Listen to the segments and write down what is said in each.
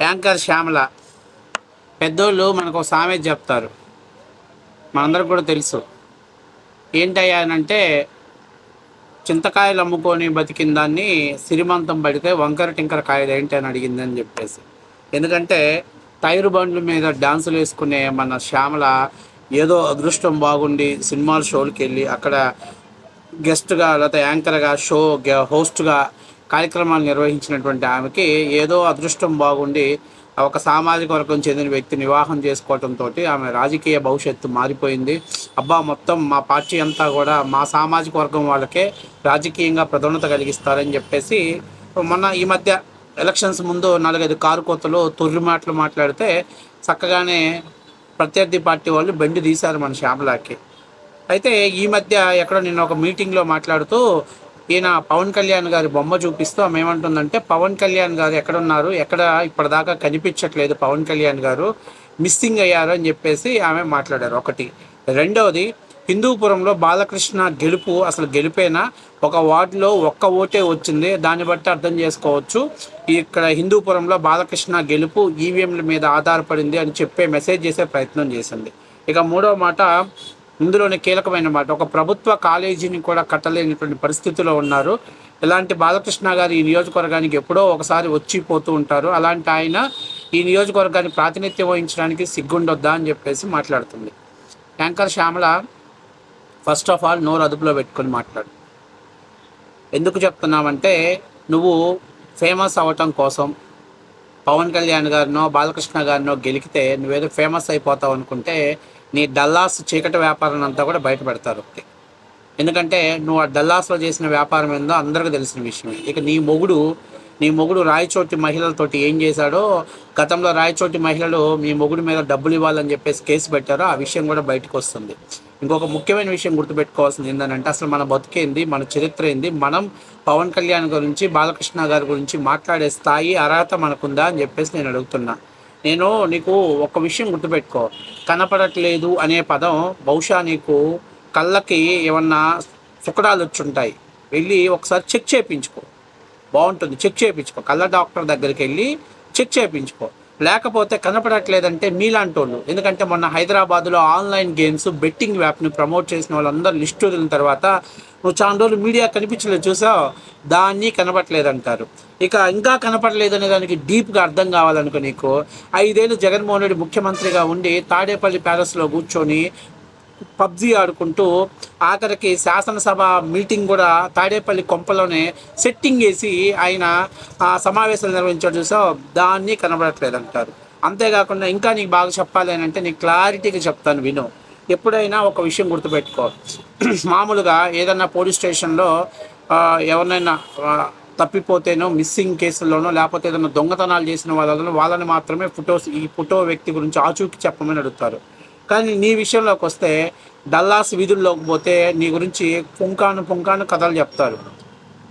Anchor Shyamala. పెద్దోళ్ళు మనకు ఒక సామెత చెప్తారు. మనందరికి కూడా తెలుసు. ఏంటయ్యా అంటే చింతకాయలు అమ్ముకొని బతికిన దాన్ని సిరిమంతం పడితే వంకర టింకర కాయలు ఏంటి అని అడిగిందని చెప్పేసి. ఎందుకంటే టైరు బండ్ల మీద డాన్సులు వేసుకునే మన శ్యామల ఏదో అదృష్టం బాగుండి సినిమాల షోలకి వెళ్ళి అక్కడ గెస్ట్గా లేకపోతే యాంకర్గా షో హోస్ట్గా కార్యక్రమాలు నిర్వహించినటువంటి ఆమెకి ఏదో అదృష్టం బాగుండి ఒక సామాజిక వర్గం చెందిన వ్యక్తిని వివాహం చేసుకోవడంతో ఆమె రాజకీయ భవిష్యత్తు మారిపోయింది. అబ్బా మొత్తం మా పార్టీ అంతా కూడా మా సామాజిక వర్గం వాళ్ళకే రాజకీయంగా ప్రధానత కలిగిస్తారని చెప్పేసి మొన్న ఈ మధ్య ఎలక్షన్స్ ముందు నాలుగైదు కారు కోతలు తొర్రి మాటలు మాట్లాడితే చక్కగానే ప్రత్యర్థి పార్టీ వాళ్ళు బెండి తీశారు మన శ్యామలాకి. అయితే ఈ మధ్య ఎక్కడో నిన్న ఒక మీటింగ్లో మాట్లాడుతూ ఈయన పవన్ కళ్యాణ్ గారి బొమ్మ చూపిస్తూ ఆమె ఏమంటుందంటే పవన్ కళ్యాణ్ గారు ఎక్కడున్నారు? ఎక్కడ ఇప్పటిదాకా కనిపించట్లేదు పవన్ కళ్యాణ్ గారు? మిస్సింగ్ అయ్యారు అని చెప్పేసి ఆమె మాట్లాడారు. ఒకటి. రెండవది హిందూపురంలో బాలకృష్ణ గెలుపు అసలు గెలిపేనా? ఒక వార్డులో ఒక్క ఓటే వచ్చింది. దాన్ని బట్టి అర్థం చేసుకోవచ్చు. ఇక్కడ హిందూపురంలో బాలకృష్ణ గెలుపు ఈవీఎంల మీద ఆధారపడింది అని చెప్పే మెసేజ్ చేసే ప్రయత్నం చేసింది. ఇక మూడవ మాట ఇందులోనే కీలకమైన మాట. ఒక ప్రభుత్వ కాలేజీని కూడా కట్టలేనటువంటి పరిస్థితిలో ఉన్నారు. ఇలాంటి బాలకృష్ణ గారు ఈ నియోజకవర్గానికి ఎప్పుడో ఒకసారి వచ్చి పోతూ ఉంటారు. అలాంటి ఆయన ఈ నియోజకవర్గాన్ని ప్రాతినిధ్యం వహించడానికి సిగ్గుండొద్దా అని చెప్పేసి మాట్లాడుతుంది. Anchor Shyamala first of all నోరు అదుపులో పెట్టుకొని మాట్లాడు. ఎందుకు చెప్తున్నామంటే నువ్వు ఫేమస్ అవ్వటం కోసం పవన్ కళ్యాణ్ గారినో బాలకృష్ణ గారినో గెలికితే నువ్వేదో ఫేమస్ అయిపోతావు అనుకుంటే నీ డల్లాస్ చీకటి వ్యాపారం అంతా కూడా బయట పెడతారు ఒకటి ఎందుకంటే నువ్వు ఆ డల్లాస్లో చేసిన వ్యాపారం ఏందో అందరికీ తెలిసిన విషయమే. ఇక నీ మొగుడు నీ మొగుడు రాయచోటి మహిళలతోటి ఏం చేశాడో గతంలో రాయచోటి మహిళలు మీ మొగుడు మీద డబ్బులు ఇవ్వాలని చెప్పేసి కేసు పెట్టారో ఆ విషయం కూడా బయటకు వస్తుంది. ఇంకొక ముఖ్యమైన విషయం గుర్తుపెట్టుకోవాల్సింది ఏంటంటే అసలు మన బతుకేంది మన చరిత్ర ఏంది మనం పవన్ కళ్యాణ్ గురించి బాలకృష్ణ గారి గురించి మాట్లాడే స్థాయి అర్హత మనకుందా అని చెప్పేసి నేను అడుగుతున్నా. నేను నీకు ఒక విషయం గుర్తుపెట్టుకో. కనపడట్లేదు అనే పదం బహుశా నీకు కళ్ళకి ఏమన్నా సుకడాలు వచ్చుంటాయి. వెళ్ళి ఒకసారి చెక్ చేయించుకో. బాగుంటుంది. చెక్ చేయించుకో. కళ్ళ డాక్టర్ దగ్గరికి వెళ్ళి చెక్ చేయించుకో. లేకపోతే కనపడట్లేదంటే మీలాంటోళ్ళు. ఎందుకంటే మొన్న హైదరాబాద్లో ఆన్లైన్ గేమ్స్ బెట్టింగ్ యాప్ని ప్రమోట్ చేసిన వాళ్ళందరూ లిస్ట్ వదిలిన తర్వాత నువ్వు చాలా రోజులు మీడియా కనిపించలేదు చూసావు? దాన్ని కనపట్లేదంటారు ఇక ఇంకా కనపడలేదు అనే దానికి డీప్గా అర్థం కావాలనుకో నీకు ఐదేళ్ళు జగన్మోహన్ రెడ్డి ముఖ్యమంత్రిగా ఉండి తాడేపల్లి ప్యాలెస్లో కూర్చొని పబ్జీ ఆడుకుంటూ ఆఖరికి శాసనసభ మీటింగ్ కూడా తాడేపల్లి కొంపలోనే సెట్టింగ్ వేసి ఆయన ఆ సమావేశాలు నిర్వహించడం చూసా? దాన్ని కనబడట్లేదు అంటారు అంతేకాకుండా ఇంకా నీకు బాగా చెప్పాలి అని అంటే నీకు క్లారిటీగా చెప్తాను విను. ఎప్పుడైనా ఒక విషయం గుర్తుపెట్టుకో. మామూలుగా ఏదన్నా పోలీస్ స్టేషన్లో ఎవరినైనా తప్పిపోతేనో మిస్సింగ్ కేసుల్లోనో లేకపోతే ఏదైనా దొంగతనాలు చేసిన వాళ్ళలో వాళ్ళని మాత్రమే ఫోటోస్ ఈ ఫోటో వ్యక్తి గురించి ఆచూకి చెప్పమని అడుగుతారు. కానీ నీ విషయంలోకి వస్తే డల్లాస్ వీధుల్లోకి పోతే నీ గురించి పుంకాను పుంకాను కథలు చెప్తారు.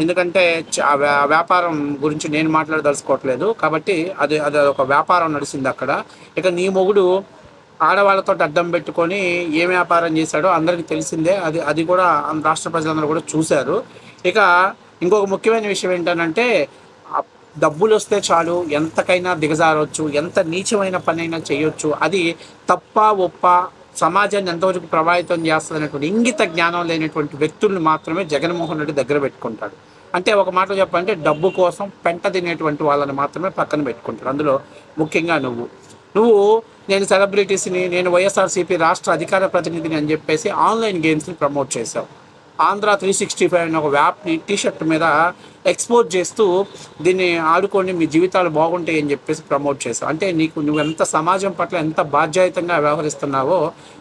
ఎందుకంటే వ్యా- వ్యాపారం గురించి నేను మాట్లాడదలుచుకోవట్లేదు. కాబట్టి అది అది ఒక వ్యాపారం నడిచింది అక్కడ. ఇక నీ మొగుడు ఆడవాళ్ళతో అడ్డం పెట్టుకొని ఏ వ్యాపారం చేశాడో అందరికీ తెలిసిందే. అది అది కూడా రాష్ట్ర ప్రజలందరూ కూడా చూశారు. ఇక ఇంకొక ముఖ్యమైన విషయం ఏంటంటే డబ్బులు వస్తే చాలు ఎంతకైనా దిగజారవచ్చు ఎంత నీచమైన పనైనా చేయొచ్చు అది తప్ప ఒప్ప సమాజాన్ని ఎంతవరకు ప్రభావితం చేస్తుందనేటువంటి ఇంగిత జ్ఞానం లేనటువంటి వ్యక్తుల్ని మాత్రమే జగన్మోహన్ రెడ్డి దగ్గర పెట్టుకుంటాడు. అంటే ఒక మాట చెప్పాలంటే డబ్బు కోసం పెంట తినేటువంటి వాళ్ళని మాత్రమే పక్కన పెట్టుకుంటాడు. అందులో ముఖ్యంగా నువ్వు. నువ్వు నేను సెలబ్రిటీస్ని నేను వైఎస్ఆర్సీపీ రాష్ట్ర అధికార ప్రతినిధిని అని చెప్పేసి ఆన్లైన్ గేమ్స్ని ప్రమోట్ చేశావు. ఆంధ్ర త్రీ సిక్స్టీ ఫైవ్ అనే ఒక వ్యాప్ని టీషర్ట్ మీద ఎక్స్పోజ్ చేస్తూ దీన్ని ఆడుకొని మీ జీవితాలు బాగుంటాయి అని చెప్పేసి ప్రమోట్ చేస్తావు అంటే నీకు నువ్వు ఎంత సమాజం పట్ల ఎంత బాధ్యాయుతంగా వ్యవహరిస్తున్నావో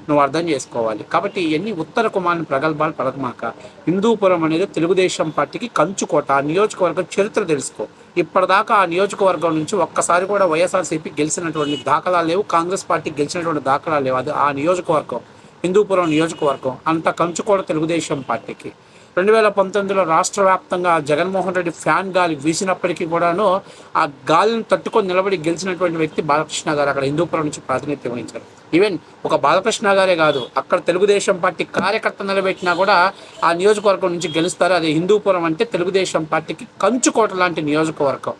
నువ్వు అర్థం చేసుకోవాలి. కాబట్టి ఇవన్నీ ఉత్తర కుమారుని ప్రగల్భాలు పడకమాక హిందూపురం అనేది తెలుగుదేశం పార్టీకి కంచుకోట ఆ నియోజకవర్గం చరిత్ర తెలుసుకో. ఇప్పటిదాకా ఆ నియోజకవర్గం నుంచి ఒక్కసారి కూడా వైఎస్ఆర్సీపీ గెలిచినటువంటి దాఖలా లేవు కాంగ్రెస్ పార్టీ గెలిచినటువంటి దాఖలా లేవు. అది ఆ నియోజకవర్గం. హిందూపురం నియోజకవర్గం అంత కంచుకోడ తెలుగుదేశం పార్టీకి. రెండు వేల పంతొమ్మిదిలో రాష్ట్ర వ్యాప్తంగా జగన్మోహన్ రెడ్డి ఫ్యాన్ గాలి వీసినప్పటికీ కూడాను ఆ గాలిని తట్టుకొని నిలబడి గెలిచినటువంటి వ్యక్తి బాలకృష్ణ గారు అక్కడ హిందూపురం నుంచి ప్రాతినిధ్యం వహించారు. ఈవెన్ ఒక బాలకృష్ణ గారే కాదు అక్కడ తెలుగుదేశం పార్టీ కార్యకర్త నిలబెట్టినా కూడా ఆ నియోజకవర్గం నుంచి గెలుస్తారు. అది హిందూపురం అంటే తెలుగుదేశం పార్టీకి కంచుకోట లాంటి నియోజకవర్గం.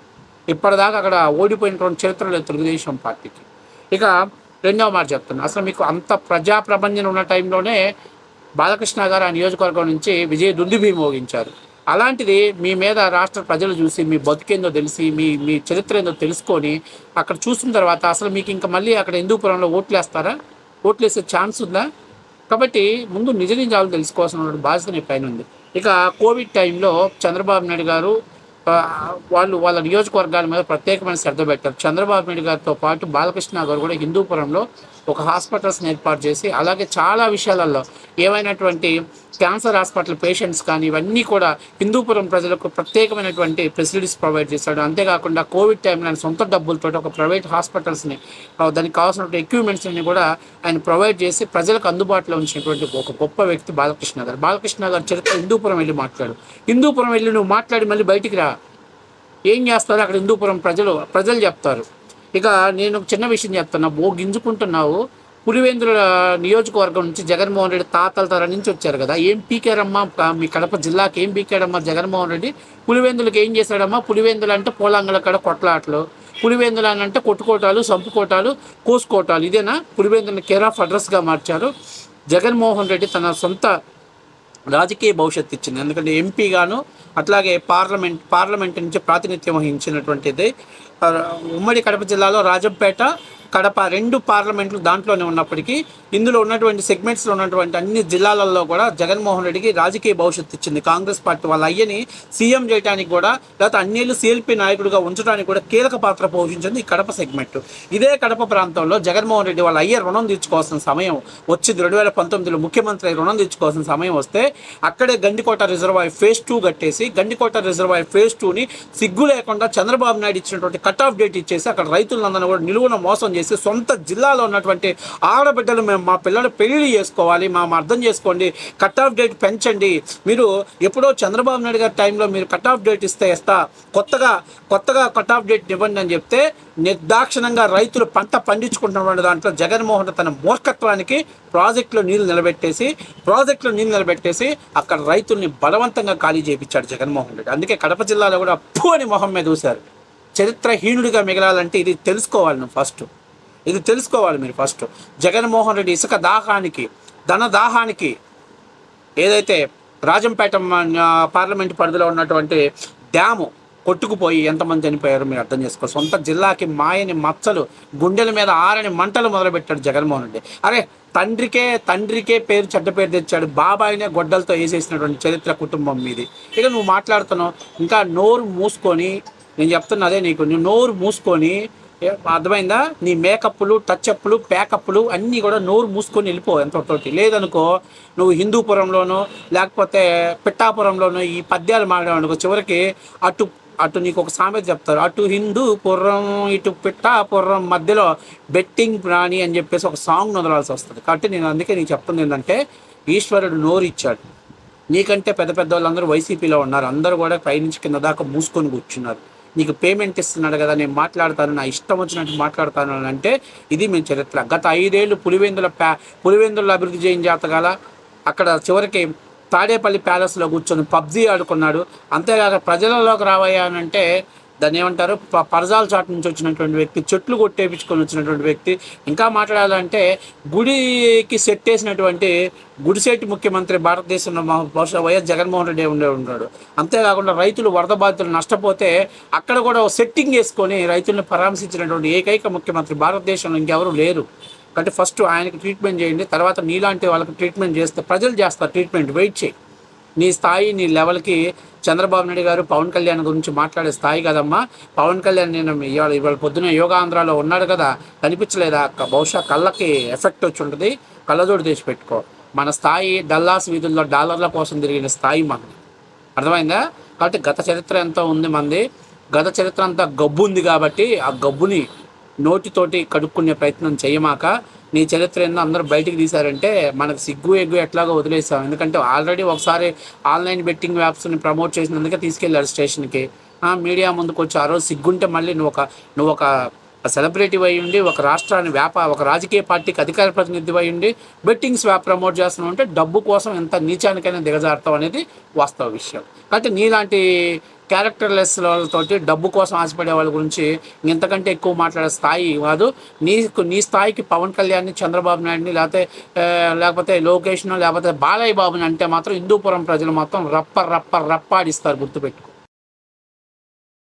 ఇప్పటిదాకా అక్కడ ఓడిపోయినటువంటి చరిత్ర లేదు తెలుగుదేశం పార్టీకి. ఇక రెండవ మాట చెప్తున్నా. అసలు మీకు అంత ప్రజా ప్రపంచం ఉన్న టైంలోనే బాలకృష్ణ గారు ఆ నియోజకవర్గం నుంచి విజయ దుందుభి మోగించారు. అలాంటిది మీ మీద రాష్ట్ర ప్రజలు చూసి మీ బతికేందో తెలిసి మీ మీ చరిత్ర ఏందో తెలుసుకొని అక్కడ చూసిన తర్వాత అసలు మీకు ఇంకా మళ్ళీ అక్కడ హిందూపురంలో ఓట్లు వేస్తారా ఓట్లు వేసే ఛాన్స్ ఉందా? కాబట్టి ముందు నిజ నిజాలు తెలుసుకోవాల్సిన బాధ్యత నీ పైన ఉంది. ఇక కోవిడ్ టైంలో చంద్రబాబు నాయుడు గారు వాళ్ళు వాళ్ళ నియోజకవర్గాల మీద ప్రత్యేకమైన శ్రద్ధ పెట్టారు. చంద్రబాబు నాయుడు గారితో పాటు బాలకృష్ణ గారు కూడా హిందూపురంలో ఒక హాస్పిటల్స్ని ఏర్పాటు చేసి అలాగే చాలా విషయాలలో ఏమైనటువంటి క్యాన్సర్ హాస్పిటల్ పేషెంట్స్ కానీ ఇవన్నీ కూడా హిందూపురం ప్రజలకు ప్రత్యేకమైనటువంటి ఫెసిలిటీస్ ప్రొవైడ్ చేశాడు. అంతేకాకుండా కోవిడ్ టైంలో ఆయన సొంత డబ్బులతో ఒక ప్రైవేట్ హాస్పిటల్స్ని దానికి కావాల్సినటువంటి ఎక్విప్మెంట్స్ని కూడా ఆయన ప్రొవైడ్ చేసి ప్రజలకు అందుబాటులో ఉంచినటువంటి ఒక గొప్ప వ్యక్తి బాలకృష్ణ గారు బాలకృష్ణ గారు చరిత్ర హిందూపురం వెళ్ళి మాట్లాడు. హిందూపురం వెళ్ళి నువ్వు మాట్లాడి మళ్ళీ బయటికి రా. ఏం చేస్తారు? అక్కడ హిందూపురం ప్రజలు ప్రజలు చెప్తారు. ఇక నేను ఒక చిన్న విషయం చెప్తున్నా. ఓ గింజుకుంటున్నావు. పులివేందుల నియోజకవర్గం నుంచి జగన్మోహన్ రెడ్డి తాతల తర నుంచి వచ్చారు కదా. ఏం పీకారమ్మా? మీ కడప జిల్లాకి ఏం పీకాడమ్మా జగన్మోహన్ రెడ్డి? పులివెందులకు ఏం చేశాడమ్మా? పులివెందులు అంటే పోలాంగల కడ కొట్లాటలు. పులివెందులు అని అంటే కొట్టుకోటాలు సంపుకోటాలు కోసుకోటాలు. ఇదేనా? పులివెందులను కేర్ ఆఫ్ అడ్రస్గా మార్చారు. జగన్మోహన్ రెడ్డి తన సొంత రాజకీయ భవిష్యత్తు ఇచ్చింది. ఎందుకంటే ఎంపీగాను అట్లాగే పార్లమెంట్ పార్లమెంట్ నుంచి ప్రాతినిధ్యం వహించినటువంటిది. ఉమ్మడి కడప జిల్లాలో రాజంపేట కడప రెండు పార్లమెంట్లు దాంట్లోనే ఉన్నప్పటికీ ఇందులో ఉన్నటువంటి సెగ్మెంట్స్లో ఉన్నటువంటి అన్ని జిల్లాలలో కూడా జగన్మోహన్ రెడ్డికి రాజకీయ భవిష్యత్తు ఇచ్చింది. కాంగ్రెస్ పార్టీ వాళ్ళ అయ్యని సీఎం చేయడానికి కూడా లేకపోతే అన్నేళ్ళు సీఎల్పీ నాయకుడిగా ఉంచడానికి కూడా కీలక పాత్ర పోషించింది ఈ కడప సెగ్మెంట్. ఇదే కడప ప్రాంతంలో జగన్మోహన్ రెడ్డి వాళ్ళ అయ్య రుణం తీర్చుకోవాల్సిన సమయం వచ్చింది. రెండు వేల పంతొమ్మిదిలో ముఖ్యమంత్రి అయి రుణం తీర్చుకోవాల్సిన సమయం వస్తే అక్కడే గండికోట రిజర్వాయర్ ఫేజ్ టూ కట్టేసి గండికోట రిజర్వాయర్ ఫేజ్ టూని సిగ్గు లేకుండా చంద్రబాబు నాయుడు ఇచ్చినటువంటి కట్ ఆఫ్ డేట్ ఇచ్చేసి అక్కడ రైతులందరూ కూడా నిలువున మోసం చేసి సొంత జిల్లాలో ఉన్నటువంటి ఆడబిడ్డలు మేము మా పిల్లలు పెళ్ళి చేసుకోవాలి మా అర్థం చేసుకోండి కట్ ఆఫ్ డేట్ పెంచండి. మీరు ఎప్పుడో చంద్రబాబు నాయుడు గారి టైంలో మీరు కట్ ఆఫ్ డేట్ ఇస్తే ఇస్తా కొత్తగా కొత్తగా కట్ ఆఫ్ డేట్ ఇవ్వండి అని చెప్తే నిర్దాక్షిణంగా రైతులు పంట పండించుకుంటున్న దాంట్లో జగన్మోహన్ తన మూర్ఖత్వానికి ప్రాజెక్టులో నీళ్ళు నిలబెట్టేసి ప్రాజెక్టులో నీళ్ళు నిలబెట్టేసి అక్కడ రైతుల్ని బలవంతంగా ఖాళీ చేయించాడు జగన్మోహన్ రెడ్డి. అందుకే కడప జిల్లాలో కూడా అప్పు అని మొహం మీద చూశారు. చరిత్రహీనుడిగా మిగలాలంటే ఇది తెలుసుకోవాలి నువ్వు ఫస్ట్. ఇది తెలుసుకోవాలి మీరు ఫస్ట్. జగన్మోహన్ రెడ్డి ఇసుక దాహానికి ధన దాహానికి ఏదైతే రాజంపేట మ- పార్లమెంట్ పరిధిలో ఉన్నటువంటి డ్యాము కొట్టుకుపోయి ఎంతమంది చనిపోయారో మీరు అర్థం చేసుకో సొంత జిల్లాకి మాయని మచ్చలు గుండెల మీద ఆరని మంటలు మొదలుపెట్టాడు జగన్మోహన్ రెడ్డి. అరే తండ్రికే తండ్రికే పేరు చెడ్డ పేరు తెచ్చాడు బాబాయినే గొడ్డలతో వేసేసినటువంటి చరిత్ర కుటుంబం మీది. ఇక నువ్వు మాట్లాడుతున్నావు ఇంకా నోరు మూసుకొని నేను చెప్తున్నదే అదే నీకు నువ్వు నోరు మూసుకొని అర్థమైందా? నీ మేకప్లు టచ్అప్లు ప్యాకప్లు అన్నీ కూడా నోరు మూసుకొని వెళ్ళిపో ఎంతతోటి లేదనుకో నువ్వు హిందూపురంలోనో లేకపోతే పిట్టాపురంలోనో ఈ పద్యాలు మాట్లాడనుకో చివరికి అటు అటు నీకు ఒక సామెత చెప్తారు. అటు హిందూపురం ఇటు పిట్టాపురం మధ్యలో బెట్టింగ్ ప్రాణి అని చెప్పేసి ఒక సాంగ్ నొదలాల్సి వస్తుంది. కాబట్టి నేను అందుకే నీకు చెప్తుంది ఏంటంటే ఈశ్వరుడు నోరు ఇచ్చాడు. నీకంటే పెద్ద పెద్ద వాళ్ళందరూ వైసీపీలో ఉన్నారు. అందరూ కూడా పైనుంచి కింద దాకా మూసుకొని కూర్చున్నారు. నీకు పేమెంట్ ఇస్తున్నాడు కదా నేను మాట్లాడతాను నా ఇష్టం వచ్చినట్టు మాట్లాడతాను అని అంటే ఇది మేము చరిత్ర. గత ఐదేళ్ళు పులివెందుల ప్యా పులివెందుల అభివృద్ధి చేయని జాతకాల అక్కడ చివరికి తాడేపల్లి ప్యాలెస్లో కూర్చొని పబ్జీ ఆడుకున్నాడు. అంతేకాక ప్రజలలోకి రావయ్యా అంటే దాన్ని ఏమంటారు? ప- పరజాల చాటు నుంచి వచ్చినటువంటి వ్యక్తి చెట్లు కొట్టేపించుకొని వచ్చినటువంటి వ్యక్తి. ఇంకా మాట్లాడాలంటే గుడికి సెట్ వేసినటువంటి గుడిసేటి ముఖ్యమంత్రి భారతదేశంలో మా- బహుశా వైఎస్ జగన్మోహన్ రెడ్డి ఉండే ఉన్నాడు అంతేకాకుండా రైతులు వరద బాధితులు నష్టపోతే అక్కడ కూడా సెట్టింగ్ వేసుకొని రైతుల్ని పరామర్శించినటువంటి ఏకైక ముఖ్యమంత్రి భారతదేశంలో ఇంకెవరు లేరు. కాబట్టి ఫస్ట్ ఆయనకి ట్రీట్మెంట్ చేయండి తర్వాత నీలాంటి వాళ్ళకి ట్రీట్మెంట్ చేస్తే ప్రజలు చేస్తారు ట్రీట్మెంట్ వెయిట్ చేయి. నీ స్థాయి నీ లెవెల్కి చంద్రబాబు నాయుడు గారు పవన్ కళ్యాణ్ గురించి మాట్లాడే స్థాయి కదమ్మా. పవన్ కళ్యాణ్ నేను ఇవాళ ఇవాళ పొద్దున యోగాంధ్రాలో ఉన్నాడు కదా. కనిపించలేదా? బహుశా కళ్ళకి ఎఫెక్ట్ వచ్చి ఉంటుంది. కళ్ళజోడు తీసి పెట్టుకో. మన స్థాయి డల్లాస్ వీధుల్లో డాలర్ల కోసం తిరిగిన స్థాయి మనది అర్థమైందా? కాబట్టి గత చరిత్ర ఎంతో ఉంది మంది. గత చరిత్ర అంతా గబ్బు ఉంది కాబట్టి ఆ గబ్బుని నోటితోటి కడుక్కునే ప్రయత్నం చేయమాక నీ చరిత్ర ఏందో అందరూ బయటికి తీశారంటే మనకు సిగ్గు ఎగ్గు ఎట్లాగో వదిలేసాం ఎందుకంటే ఆల్రెడీ ఒకసారి ఆన్లైన్ బెట్టింగ్ యాప్స్ని ప్రమోట్ చేసినందుకే తీసుకెళ్ళారు స్టేషన్కి. మీడియా ముందుకు వచ్చి ఆ రోజు సిగ్గుంటే మళ్ళీ నువ్వు ఒక నువ్వు ఒక సెలబ్రిటీ అయి ఉండి ఒక రాష్ట్రాన్ని వ్యాప ఒక రాజకీయ పార్టీకి అధికార ప్రతినిధి అయి ఉండి బెట్టింగ్స్ వ్యాప్ ప్రమోట్ చేస్తున్నావు అంటే డబ్బు కోసం ఎంత నీచానికైనా దిగజారుతావు అనేది వాస్తవ విషయం. కాబట్టి నీలాంటి క్యారెక్టర్లెస్ వాళ్ళతోటి డబ్బు కోసం ఆశపడే వాళ్ళ గురించి ఇంతకంటే ఎక్కువ మాట్లాడే స్థాయి కాదు. నీకు నీ స్థాయికి పవన్ కళ్యాణ్ని చంద్రబాబు నాయుడిని లేకపోతే లేకపోతే లోకేష్ను లేకపోతే బాలయ్య బాబుని అంటే మాత్రం హిందూపురం ప్రజలు మాత్రం రప్ప రప్ప రప్పాడిస్తారు గుర్తుపెట్టుకో.